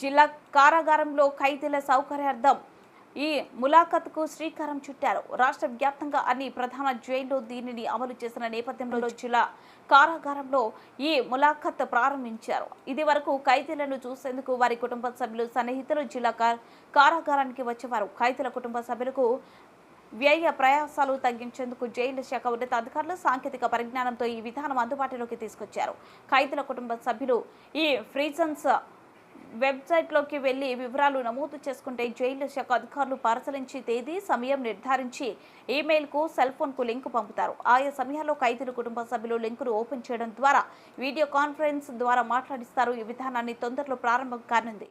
జిల్లా కారాగారంలో ఖైదీల సౌకర్యార్థం ఈ ములాఖత్కు శ్రీకారం చుట్టారు. రాష్ట్ర వ్యాప్తంగా అన్ని ప్రధాన జైల్లో దీనిని అమలు చేసిన నేపథ్యంలో జిల్లా కారాగారంలో ఈ ములాఖత్ ప్రారంభించారు. ఇది వరకు ఖైదీలను చూసేందుకు వారి కుటుంబ సభ్యులు సన్నిహితులు జిల్లా కారాగారానికి వచ్చేవారు. ఖైదీల కుటుంబ సభ్యులకు వ్యయ ప్రయాసాలు తగ్గించేందుకు జైలు శాఖ ఉన్నతాధికారులు సాంకేతిక పరిజ్ఞానంతో ఈ విధానం అందుబాటులోకి తీసుకొచ్చారు. ఖైదీల కుటుంబ సభ్యులు ఈ ఫ్రీజన్స్ వెబ్సైట్లోకి వెళ్ళి వివరాలు నమోదు చేసుకుంటే జైలు శాఖ అధికారులు పరిశీలించి తేదీ సమయం నిర్ధారించి ఈమెయిల్కు సెల్ ఫోన్కు లింక్ పంపుతారు. ఆయా సమయాల్లో ఖైదీల కుటుంబ సభ్యులు లింకును ఓపెన్ చేయడం ద్వారా వీడియో కాన్ఫరెన్స్ ద్వారా మాట్లాడిస్తారు. ఈ విధానాన్ని తొందరలో ప్రారంభం కానుంది.